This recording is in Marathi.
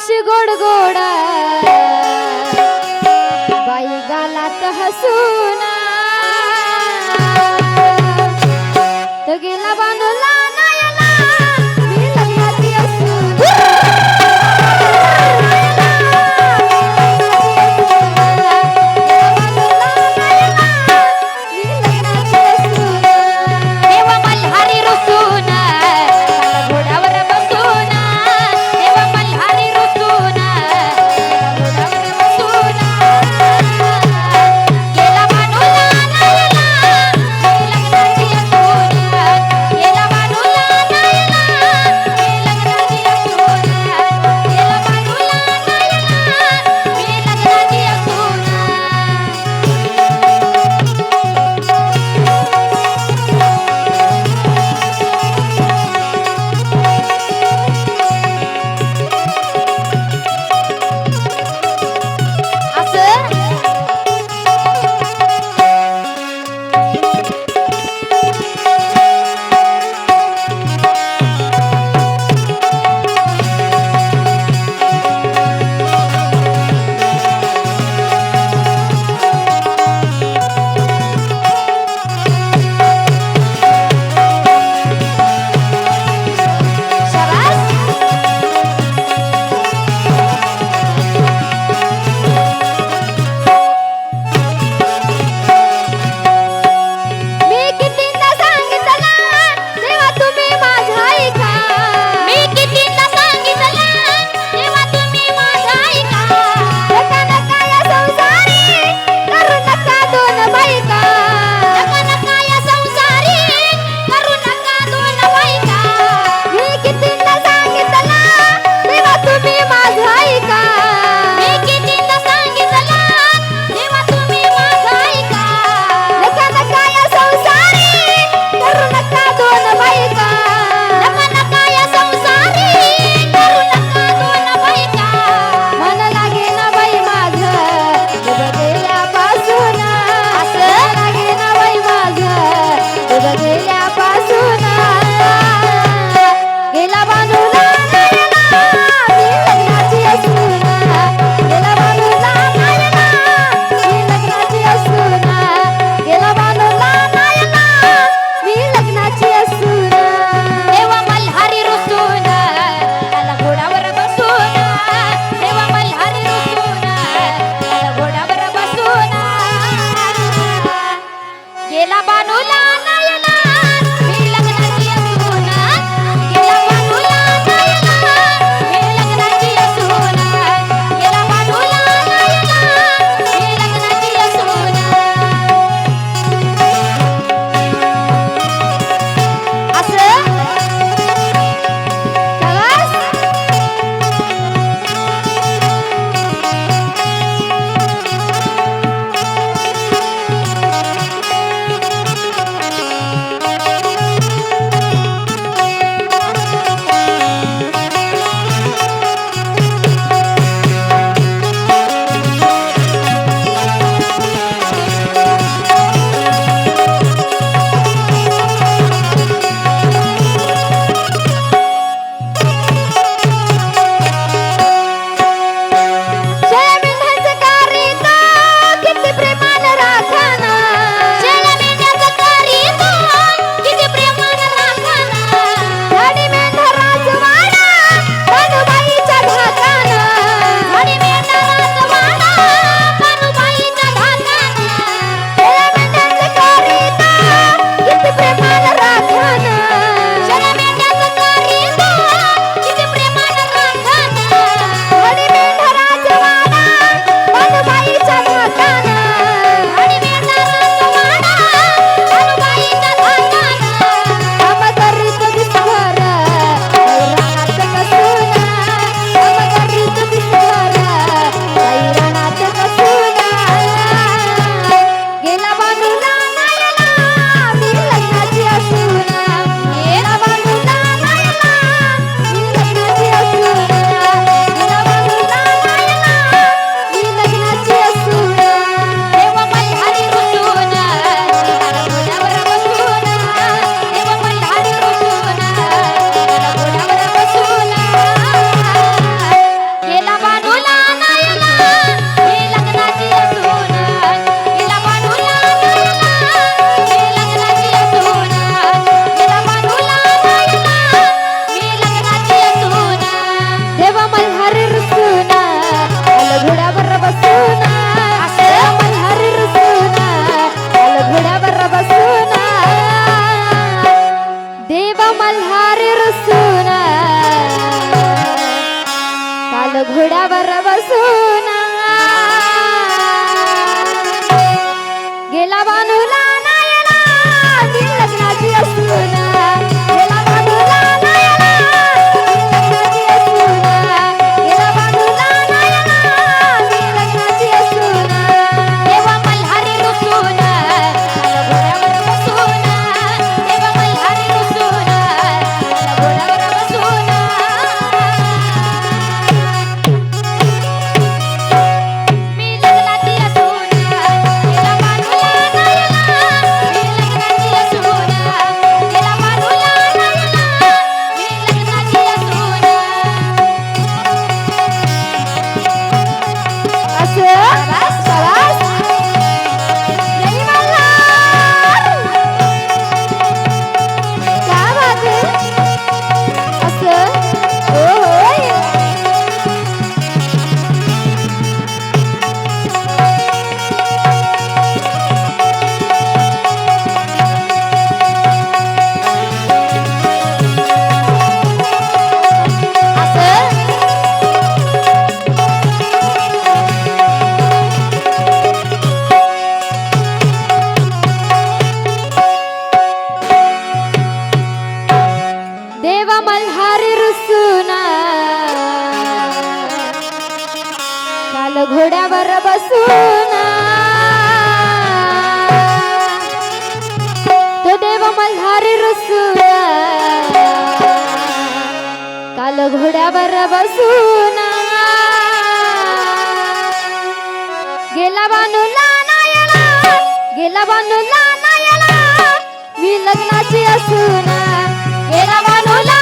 হস গোড় গোড়া বাইগালাত হাসুন मल्हार रुसुना। काल घोड्यावर बसूना। तो देव मल्हार रुसुना। काल घोड्यावर बसूना। गेला बानूला नायला गेला बानूला नायला मी लग्नाची असूना. गेला बानूला